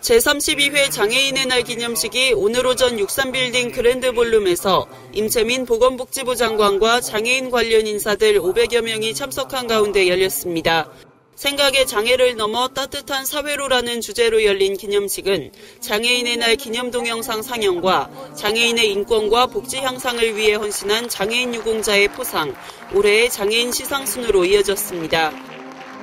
제32회 장애인의 날 기념식이 오늘 오전 63빌딩 그랜드 볼룸에서 임채민 보건복지부 장관과 장애인 관련 인사들 500여 명이 참석한 가운데 열렸습니다. 생각의 장애를 넘어 따뜻한 사회로라는 주제로 열린 기념식은 장애인의 날 기념 동영상 상영과 장애인의 인권과 복지 향상을 위해 헌신한 장애인 유공자의 포상, 올해의 장애인 시상 순으로 이어졌습니다.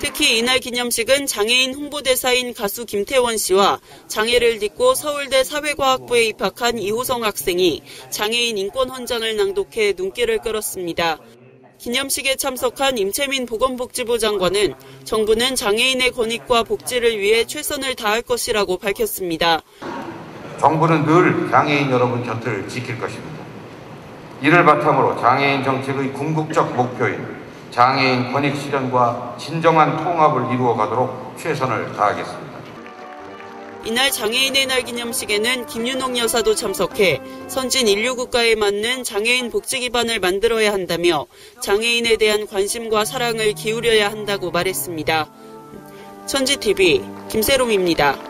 특히 이날 기념식은 장애인 홍보대사인 가수 김태원 씨와 장애를 딛고 서울대 사회과학부에 입학한 이호성 학생이 장애인 인권 헌장을 낭독해 눈길을 끌었습니다. 기념식에 참석한 임채민 보건복지부 장관은 정부는 장애인의 권익과 복지를 위해 최선을 다할 것이라고 밝혔습니다. 정부는 늘 장애인 여러분 곁을 지킬 것입니다. 이를 바탕으로 장애인 정책의 궁극적 목표인 장애인 권익 실현과 진정한 통합을 이루어 가도록 최선을 다하겠습니다. 이날 장애인의 날 기념식에는 김윤옥 여사도 참석해 선진 인류 국가에 맞는 장애인 복지 기반을 만들어야 한다며 장애인에 대한 관심과 사랑을 기울여야 한다고 말했습니다. 천지TV 김세롬입니다.